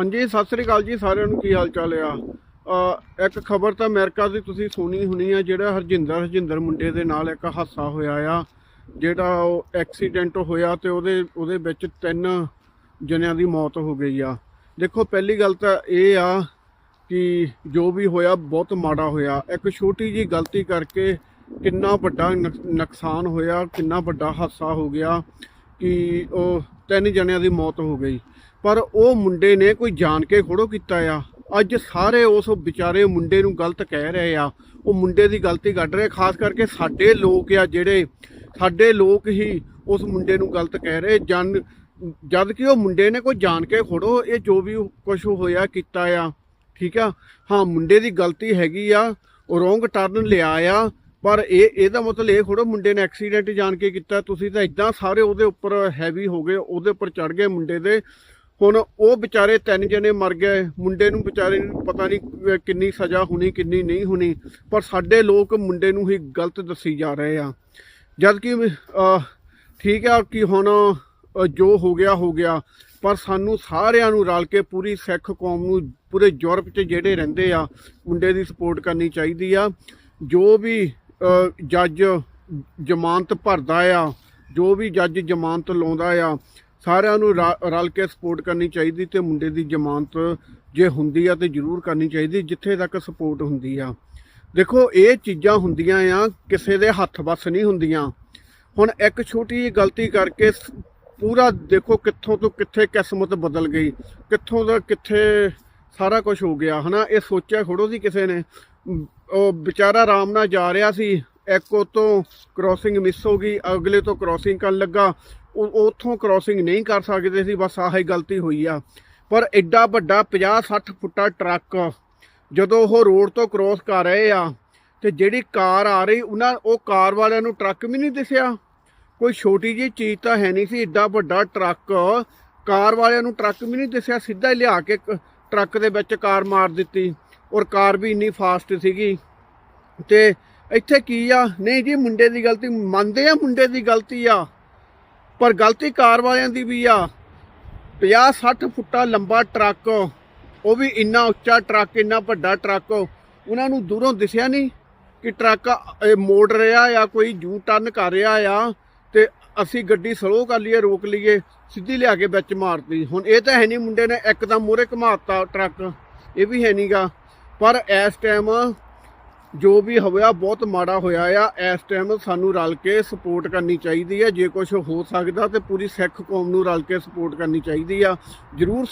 ਹਾਂਜੀ, ਸਤਿ ਸ੍ਰੀ ਅਕਾਲ ਜੀ, ਸਾਰਿਆਂ ਨੂੰ ਕੀ ਹਾਲ ਚਾਲ ਆ? ਇੱਕ ਖਬਰ ਤਾਂ ਅਮਰੀਕਾ ਦੀ ਤੁਸੀਂ ਸੁਣੀ ਹੋਣੀ ਆ, ਜਿਹੜਾ ਹਰਜਿੰਦਰ ਹਰਜਿੰਦਰ ਮੁੰਡੇ ਦੇ ਨਾਲ ਇੱਕ ਹਾਦਸਾ ਹੋਇਆ ਆ, ਜਿਹੜਾ ਉਹ ਐਕਸੀਡੈਂਟ ਹੋਇਆ ਤੇ ਉਹਦੇ ਉਹਦੇ ਵਿੱਚ ਤਿੰਨ ਜਣਿਆਂ ਦੀ ਮੌਤ ਹੋ ਗਈ ਆ। ਦੇਖੋ, ਪਹਿਲੀ ਗੱਲ ਤਾਂ ਇਹ ਆ ਕਿ ਜੋ ਵੀ ਹੋਇਆ, ਬਹੁਤ ਮਾੜਾ ਹੋਇਆ। ਇੱਕ ਛੋਟੀ ਜੀ ਗਲਤੀ ਕਰਕੇ ਕਿੰਨਾ ਵੱਡਾ ਨੁਕ- ਨੁਕਸਾਨ ਹੋਇਆ, ਕਿੰਨਾ ਵੱਡਾ ਹਾਦਸਾ ਹੋ ਗਿਆ ਕਿ ਉਹ ਤਿੰਨ ਜਣਿਆਂ ਦੀ ਮੌਤ ਹੋ ਗਈ। ਪਰ ਉਹ ਮੁੰਡੇ ਨੇ ਕੋਈ ਜਾਣ ਕੇ ਖੋੜੋ ਕੀਤਾ ਆ। ਅੱਜ ਸਾਰੇ ਉਸ ਵਿਚਾਰੇ ਮੁੰਡੇ ਨੂੰ ਗਲਤ ਕਹਿ ਰਹੇ ਆ। ਉਹ ਮੁੰਡੇ ਦੀ ਗਲਤੀ ਕੱਢ ਰਹੇ, ਖਾਸ ਕਰਕੇ ਸਾਡੇ ਲੋਕ ਆ ਜਿਹੜੇ, ਸਾਡੇ ਲੋਕ ਹੀ ਉਸ ਮੁੰਡੇ ਨੂੰ ਗਲਤ ਕਹਿ ਰਹੇ। ਜਨ, ਜਦ ਕਿ ਉਹ ਮੁੰਡੇ ਨੇ ਕੋਈ ਜਾਣ ਕੇ ਖੋੜੋ, ਇਹ ਜੋ ਵੀ ਕੁਝ ਹੋਇਆ ਕੀਤਾ ਆ। ਠੀਕ ਆ? ਹਾਂ, ਮੁੰਡੇ ਦੀ ਗਲਤੀ ਹੈਗੀ ਆ। ਉਹ ਰੋਂਗ ਟਰਨ ਲਿਆ ਆ। ਪਰ ਇਹ, ਇਹਦਾ ਮਤਲਬ ਇਹ ਥੋੜੋ ਮੁੰਡੇ ਨੇ ਐਕਸੀਡੈਂਟ ਜਾਣ ਕੇ ਕੀਤਾ। ਤੁਸੀਂ ਤਾਂ ਇਦਾਂ ਸਾਰੇ ਉਹਦੇ ਉੱਪਰ ਹੈਵੀ ਹੋ ਗਏ, ਉਹਦੇ ਉੱਪਰ ਚੜ ਗਏ ਮੁੰਡੇ ਦੇ। ਹੁਣ ਉਹ ਵਿਚਾਰੇ ਤਿੰਨ ਜਣੇ ਮਰ ਗਏ, ਮੁੰਡੇ ਨੂੰ ਵਿਚਾਰੇ ਨੂੰ ਪਤਾ ਨਹੀਂ ਕਿੰਨੀ ਸਜ਼ਾ ਹੋਣੀ, ਕਿੰਨੀ ਨਹੀਂ ਹੋਣੀ, ਪਰ ਸਾਡੇ ਲੋਕ ਮੁੰਡੇ ਨੂੰ ਹੀ ਗਲਤ ਦੱਸੀ ਜਾ ਰਹੇ ਆ। ਜਦ ਕਿ ਠੀਕ ਆ ਕਿ ਹੁਣ ਜੋ ਹੋ ਗਿਆ ਹੋ ਗਿਆ, ਪਰ ਸਾਨੂੰ ਸਾਰਿਆਂ ਨੂੰ ਰਲ ਕੇ ਪੂਰੀ ਸਿੱਖ ਕੌਮ ਨੂੰ, ਪੂਰੇ ਯੂਰਪ 'ਚ ਜਿਹੜੇ ਰਹਿੰਦੇ ਆ, ਮੁੰਡੇ ਦੀ ਸਪੋਰਟ ਕਰਨੀ ਚਾਹੀਦੀ ਆ। ਜੋ ਵੀ ਜੱਜ ਜ਼ਮਾਨਤ ਭਰਦਾ ਆ, ਜੋ ਵੀ ਜੱਜ ਜ਼ਮਾਨਤ ਲਾਉਂਦਾ ਆ, ਸਾਰਿਆਂ ਨੂੰ ਰ- ਰਲ ਕੇ ਸਪੋਰਟ ਕਰਨੀ ਚਾਹੀਦੀ ਤੇ ਮੁੰਡੇ ਦੀ ਜ਼ਮਾਨਤ ਜੇ ਹੁੰਦੀ ਆ ਤੇ ਜ਼ਰੂਰ ਕਰਨੀ ਚਾਹੀਦੀ, ਜਿੱਥੇ ਤੱਕ ਸਪੋਰਟ ਹੁੰਦੀ ਆ। ਦੇਖੋ, ਇਹ ਚੀਜ਼ਾਂ ਹੁੰਦੀਆਂ ਆ, ਕਿਸੇ ਦੇ ਹੱਥ ਵੱਸ ਨਹੀਂ ਹੁੰਦੀਆਂ। ਹੁਣ ਇੱਕ ਛੋਟੀ ਜਿਹੀ ਗਲਤੀ ਕਰਕੇ ਪੂਰਾ ਦੇਖੋ ਕਿੱਥੋਂ ਤੋਂ ਕਿੱਥੇ ਕਿਸਮਤ ਬਦਲ ਗਈ, ਕਿੱਥੋਂ ਦਾ ਕਿੱਥੇ ਸਾਰਾ ਕੁਝ ਹੋ ਗਿਆ, ਹਨਾ? ਇਹ ਸੋਚਿਆ ਖੜੋ ਸੀ ਕਿਸੇ ਨੇ ਉਹ ਵਿਚਾਰਾ ਆਰਾਮ ਨਾਲ ਜਾ ਰਿਹਾ ਸੀ। ਇੱਕ ਉਹ ਤੋਂ ਕ੍ਰਾਸਿੰਗ ਮਿਸ ਹੋ ਗਈ, ਅਗਲੇ ਤੋਂ ਕ੍ਰਾਸਿੰਗ ਕਰਨ ਲੱਗਾ। ਉਹ ਉੱਥੋਂ ਕ੍ਰਾਸਿੰਗ ਨਹੀਂ ਕਰ ਸਕਦੇ ਸੀ, ਬਸ ਆਹੀ ਗਲਤੀ ਹੋਈ ਆ। ਪਰ ਐਡਾ ਵੱਡਾ 50 60 ਫੁੱਟਾ ਟਰੱਕ ਜਦੋਂ ਉਹ ਰੋਡ ਤੋਂ ਕ੍ਰਾਸ ਕਰ ਰਹੇ ਆ, ਤੇ ਜਿਹੜੀ ਕਾਰ ਆ ਰਹੀ, ਉਹਨਾਂ ਉਹ ਕਾਰ ਵਾਲਿਆਂ ਨੂੰ ਟਰੱਕ ਵੀ ਨਹੀਂ ਦਿਸਿਆ। ਕੋਈ ਛੋਟੀ ਜਿਹੀ ਚੀਜ਼ ਤਾਂ ਹੈ ਨਹੀਂ ਸੀ ਐਡਾ ਵੱਡਾ ਟਰੱਕ ਕਾਰ ਵਾਲਿਆਂ ਨੂੰ ਟਰੱਕ ਵੀ ਨਹੀਂ ਦਿਸਿਆ, ਸਿੱਧਾ ਹੀ ਲਿਆ ਕੇ ਕ- ਟਰੱਕ ਦੇ ਵਿੱਚ ਕਾਰ ਮਾਰ ਦਿੱਤੀ। ਔਰ ਕਾਰ ਵੀ ਇੰਨੀ ਫਾਸਟ ਸੀਗੀ। ਤੇ ਇੱਥੇ ਕੀ ਆ? ਨਹੀਂ ਜੀ, ਮੁੰਡੇ ਦੀ ਗਲਤੀ, ਮੰਨਦੇ ਆ ਮੁੰਡੇ ਦੀ ਗਲਤੀ ਆ, ਪਰ ਗਲਤੀ ਕਾਰ ਵਾਲਿਆਂ ਦੀ ਵੀ ਆ। 50 60 ਫੁੱਟਾ ਲੰਬਾ ਟਰੱਕ, ਉਹ ਵੀ ਇੰਨਾ ਉੱਚਾ ਟਰੱਕ, ਇੰਨਾ ਵੱਡਾ ਟਰੱਕ, ਉਹਨਾਂ ਨੂੰ ਦੂਰੋਂ ਦਿਸਿਆ ਨਹੀਂ ਕਿ ਟਰੱਕ ਇਹ ਮੋੜ ਰਿਹਾ ਆ, ਕੋਈ ਜੂ ਟਰਨ ਕਰ ਰਿਹਾ ਆ, ਤੇ ਅਸੀਂ ਗੱਡੀ ਸਲੋ ਕਰ ਲਈਏ, ਰੋਕ ਲਈਏ, ਸਿੱਧੀ ਲਿਆ ਕੇ ਵਿੱਚ ਮਾਰਤੀ। ਹੁਣ ਇਹ ਤਾਂ ਹੈ ਨਹੀਂ ਮੁੰਡੇ ਨੇ ਇੱਕਦਮ ਮੂਹਰੇ ਘੁਮਾਤਾ ਟਰੱਕ, ਇਹ ਵੀ ਹੈ ਨਹੀਂਗਾ ਪਰ ਇਸ ਟਾਈਮ ਜੋ ਵੀ ਹੋਇਆ, ਬਹੁਤ ਮਾੜਾ ਹੋਇਆ ਆ। ਇਸ ਟਾਈਮ ਸਾਨੂੰ ਰਲ ਕੇ ਸਪੋਰਟ ਕਰਨੀ ਚਾਹੀਦੀ ਹੈ। ਜੇ ਕੁਝ ਹੋ ਸਕਦਾ ਤੇ ਪੂਰੀ ਸਿੱਖ ਕੌਮ ਨੂੰ ਰਲ ਕੇ ਸਪੋਰਟ ਕਰਨੀ ਚਾਹੀਦੀ ਆ। ਜਰੂਰ